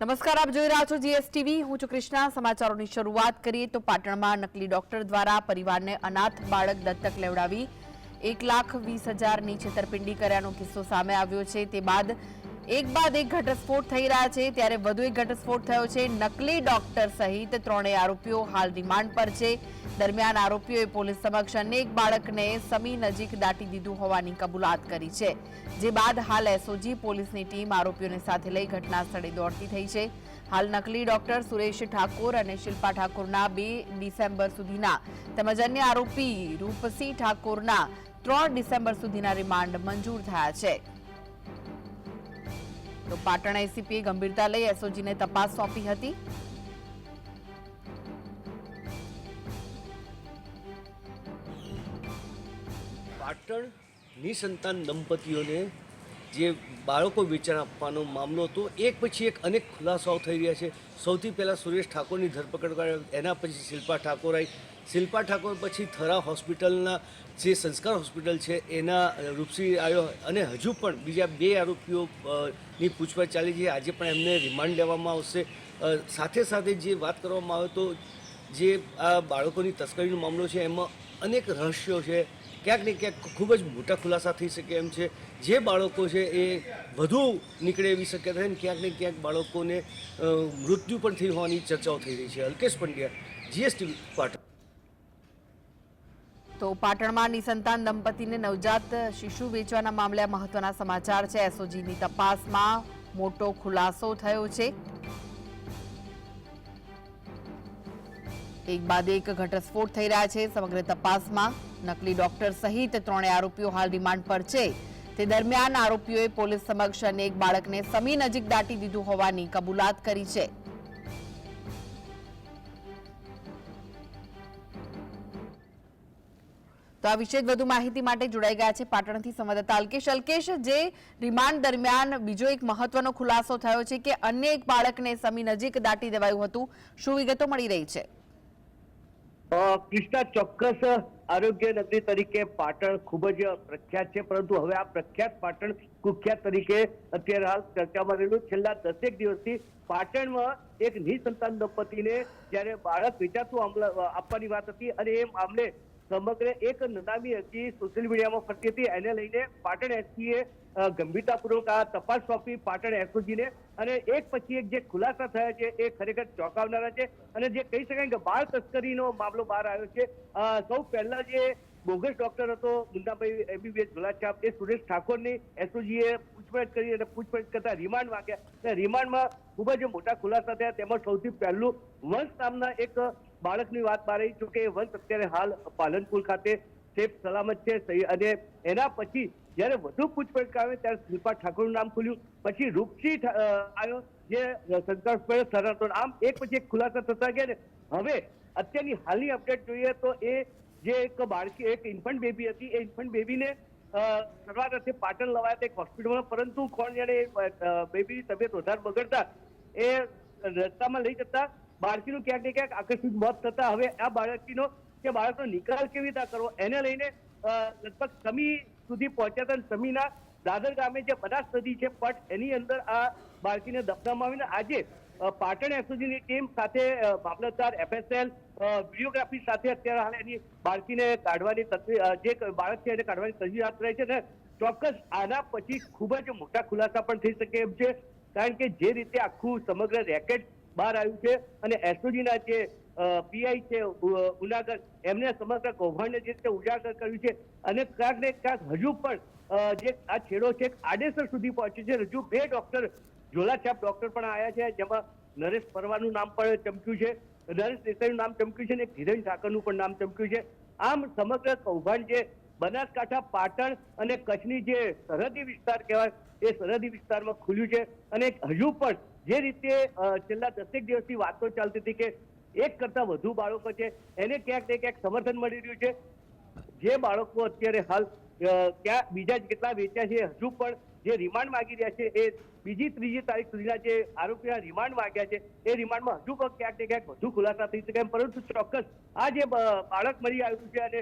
નમસ્કાર, આપ જોઈ રહ્યા છો જીએસટીવી. હું છું કૃષ્ણા. સમાચારોની શરૂઆત કરીએ તો પાટણમાં નકલી ડોક્ટર દ્વારા પરિવારને અનાથ બાળક દત્તક લેવડાવી એક લાખ વીસ હજારની છેતરપિંડી કર્યાનો કિસ્સો સામે આવ્યો છે. તે બાદ એક બાદ એક ઘટસ્ફોટ થઈ રહ્યા છે, ત્યારે વધુ એક ઘટસ્ફોટ થયો છે. નકલી ડોક્ટર સહિત ત્રણેય આરોપીઓ હાલ રિમાન્ડ પર છે. દરમિયાન આરોપીઓએ પોલીસ સમક્ષ અનેક બાળકને સમી નજીક દાટી દીધું હોવાની કબૂલાત કરી છે. જે બાદ હાલ એસઓજી પોલીસની ટીમ આરોપીઓને સાથે લઈ ઘટના સ્થળે દોડતી થઈ છે. હાલ નકલી ડોક્ટર સુરેશ ઠાકોર અને શિલ્પા ઠાકોરના બે ડિસેમ્બર સુધીના તેમજ અન્ય આરોપી રૂપસિંહ ઠાકોરના ત્રણ ડિસેમ્બર સુધીના રિમાન્ડ મંજૂર થયા છે. તો પાટણ એસીપીએ ગંભીરતા લઈ એસઓજીને તપાસ સોંપી હતી. પાટણ નિસંતાન દંપતીઓને જે બાળકો વેચાણ આપવાનો મામલો હતો, એક પછી એક અનેક ખુલાસાઓ થઈ રહ્યા છે. સૌથી પહેલાં સુરેશ ઠાકોરની ધરપકડ એના પછી શિલ્પા ઠાકોર આવી શિલ્પા ઠાકોર પછી થરા હોસ્પિટલના જે સંસ્કાર હોસ્પિટલ છે, એના રૂપસી આવ્યો અને હજુ પણ બીજા બે આરોપીઓ ની પૂછપરછ ચાલી છે. આજે પણ એમને રિમાન્ડ લેવામાં આવશે. સાથે સાથે જે વાત કરવામાં આવે તો જે આ બાળકોની તસ્કરીનો મામલો છે, એમાં અનેક રહસ્યો છે. ક્યાંક ને ક્યાંક ખૂબ જ મોટા ખુલાસા થઈ શકે એમ છે. જે બાળકો છે એ વધુ નીકળે એવી શક્યતા છે ને ક્યાંક ને ક્યાંક બાળકોને મૃત્યુ પણ થઈ હોવાની ચર્ચાઓ થઈ રહી છે. અલ્કેશ પંડ્યા, જીએસટી પાટણ. તો પાટણમાં નિસંતાન દંપતીને નવજાત શિશુ વેચવાના મામલે મહત્વના સમાચાર છે. એસઓજીની તપાસમાં મોટો ખુલાસો થયો છે. એક બાદ એક ઘટસ્ફોટ થઈ રહ્યા છે. સમગ્ર તપાસમાં નકલી ડોક્ટર સહિત ત્રણે આરોપીઓ હાલ રિમાન્ડ પર છે. તે દરમિયાન આરોપીઓએ પોલીસ સમક્ષ અનેક બાળકને સમી નજીક દાટી દીધું હોવાની કબૂલાત કરી છે. તો આ વિશે વધુ માહિતી માટે જોડાઈ ગયા છે પાટણથી સંવાદદાતા અલ્કેશ. અલ્કેશ, જે રિમાન્ડ દરમિયાન બીજો એક મહત્વનો ખુલાસો થયો છે કે અન્ય એક બાળકને સમી નજીક દાટી દેવાયું હતું. શું વિગતો મળી રહી છે? કૃષ્ણા, ચોક્કસ આરોગ્ય નગરી તરીકે પાટણ ખૂબ જ પ્રખ્યાત છે, પરંતુ હવે આ પ્રખ્યાત પાટણ કુખ્યાત તરીકે અત્યારે હાલ ચર્ચામાં રહેલું છેલ્લા દસેક દિવસથી પાટણમાં એક નિસંતાન દંપતીને જ્યારે બાળક વેચાતું આપવાની વાત હતી અને એ મામલે સમગ્ર એક નનામી અરજી સોશિયલ મીડિયામાં ફરતી હતી. એને લઈને પાટણ એસપીએ ગંભીરતાપૂર્વક આ તપાસ સોંપી પાટણ એસઓજીને. અને એક પછી એક જે ખુલાસા થયા છે, એ ખરેખર ચોંકાવનારા છે. અને જે કહી શકાય કે બાળ તસ્કરીનો મામલો બહાર આવ્યો છે. સૌ પહેલા જે બોગસ ડોક્ટર હતો, મુન્નાભાઈ એમબીબીએસ ગુલાબછાપ એ સુરેશ ઠાકોરની એસઓજીએ પૂછપરછ કરી અને પૂછપરછ કરતા રિમાન્ડ માંગ્યા. અને રિમાન્ડમાં ખૂબ જ મોટા ખુલાસા થયા. તેમાં સૌથી પહેલું વંશ નામના એક બાળકની વાત બહાર આવી જોકે એ વંશ અત્યારે હાલ પાલનપુર ખાતે સેફ સલામત છે અને એના પછી જ્યારે વધુ પૂછપરછ આવે ત્યારે શિલ્પા ઠાકોરનું નામ ખુલ્યું. પછી રૂપસી આવ્યો, જે શંકરભાઈ હોસ્પિટલ સનાતન આમ એક પછી એક ખુલાસા થતા ગયા ને. હવે અત્યારની હાલની અપડેટ જોઈએ તો એ જે એક બાળકી, એક ઇન્ફન્ટ બેબી હતી, એ ઇન્ફન્ટ બેબીને શરૂઆત અર્થે પાટણ લવાયા એક હોસ્પિટલમાં, પરંતુ કોણ જાણે બેબીની તબિયત વધારે બગડતા, એ રસ્તામાં લઈ જતા બાળકીનું ક્યાંક ને ક્યાંક આકસ્મિક મોત થતા હવે આ બાળકીનો કે બાળકનો નિકાલ કેવી રીતે કરવો, એને લઈને લગભગ સમી સુધી પહોંચ્યા હતા સમીના દાદર ગામે જે બનાસ નદી છે, પટ, એની અંદર આ બાળકીને દફનામાં આવીને આજે પાટણ એસઓજીની ટીમ સાથે મામલતદાર, એફએસએલ વિડીયોગ્રાફી સાથે અત્યારે હાલ એની બાળકીને કાઢવાની જે બાળક છે એને કાઢવાની હાથ ધરાઈ છે ને ચોક્કસ આના પછી ખૂબ જ મોટા ખુલાસા પણ થઈ શકે એમ છે. કારણ કે જે રીતે આખું સમગ્ર રેકેટ બહાર આવ્યું છે અને એસઓજીના જે પીઆઈ છે ઉનાગર એમને સમગ્ર કૌભાંડને જે રીતે ઉજાગર કર્યું છે અને ક્યાંક ને ક્યાંક હજુ પણ જે આ છેડો છે આડેસર સુધી પહોંચ્યો છે. હજુ બે ડોક્ટર, ઝોલાછાપ ડોક્ટર પણ આવ્યા છે, જેમાં નરેશ પરવાનું નામ પણ ચમક્યું છે, નરેશ દેસાઈનું નામ ચમક્યું છે અને ધીરેન ઠાકરનું પણ નામ ચમક્યું છે. આમ સમગ્ર કૌભાંડ જે બનાસકાંઠા, પાટણ અને કચ્છની જે સરહદી વિસ્તાર કહેવાય, એ સરહદી વિસ્તારમાં ખુલ્યું છે અને હજુ પણ જે રીતે છેલ્લા દસેક દિવસથી વાતો ચાલતી હતી કે એક કરતા વધુ બાળકો છે, એને ક્યાંક ને ક્યાંક સમર્થન મળી રહ્યું છે. જે બાળકો અત્યારે હાલ ક્યાં, બીજા જ કેટલા વેચ્યા છે હજુ પણ જે રિમાન્ડ માંગી રહ્યા છે, એ બીજી ત્રીજી તારીખ સુધીના જે આરોપીના રિમાન્ડ માંગ્યા છે, એ રિમાન્ડમાં હજુ પણ ક્યાંક ને ક્યાંક વધુ ખુલાસા થઈ શકે પરંતુ ચોક્કસ આ જે બાળક મળી આવ્યું છે અને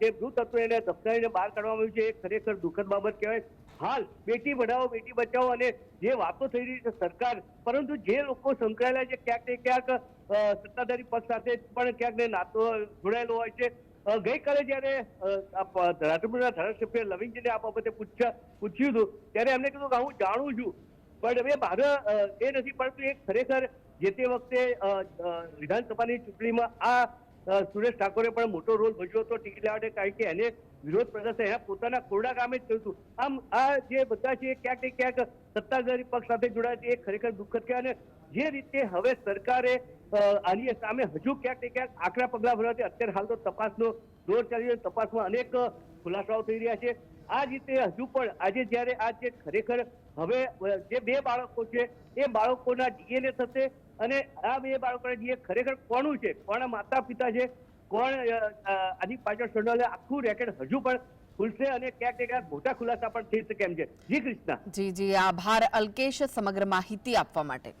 જે મૃત હતું એને દફનાવીને બહાર કાઢવામાં આવ્યું છે, એ ખરેખર દુઃખદ બાબત કહેવાય. હાલ બેટી બઢાવો બેટી બચાવો અને જે વાતો થઈ રહી છે સરકાર, પરંતુ જે લોકો સંકળાયેલા છે, ક્યાંક ને ક્યાંક સત્તાધારી પક્ષ સાથે પણ ક્યાંક ને નાતો જોડાયેલો હોય છે. ગઈકાલે જ્યારે રાજપુરના ધારાસભ્ય લવિંગજીને આ બાબતે પૂછ્યું હતું, ત્યારે એમને કીધું કે હું જાણું છું, પણ હવે મારે એ નથી, પરંતુ એ ખરેખર જે તે વખતે વિધાનસભાની ચૂંટણીમાં આ સુરેશ ઠાકોરે પણ મોટો રોલ ભજવ્યો હતો. ટિકિટ લેવા માટે કારણ કે એને વિરોધ પ્રદર્શન એના પોતાના કોરડા કામે જ થયું હતું. આમ આ જે બધા છે ક્યાંક ને ક્યાંક સત્તાધારી પક્ષ સાથે જોડાયા છે. એ ખરેખર દુઃખદ છે. અને જે રીતે હવે સરકારે આની સામે હજુ ક્યાંક ને ક્યાંક આકરા પગલા ભરવાથી અત્યારે હાલ તો તપાસનો દોર ચાલી રહ્યો તપાસમાં અનેક ખુલાસાઓ થઈ રહ્યા છે. આ રીતે હજુ પણ આજે જ્યારે આ જે ખરેખર હવે જે બે બાળકો છે, એ બાળકોના ડીએનએ થશે અને આ બે બાળકોના ડીએ ખરેખર કોનું છે? કોના માતા પિતા છે? કોણ આની પાછળ સંડોવાયેલું આખું રેકેટ હજુ પણ ખુલશે અને ક્યાંક ક્યાંક મોટા ખુલાસા પણ થઈ શકે એમ છે. જી કૃષ્ણ. જી જી. આભાર અલ્કેશ સમગ્ર માહિતી આપવા માટે.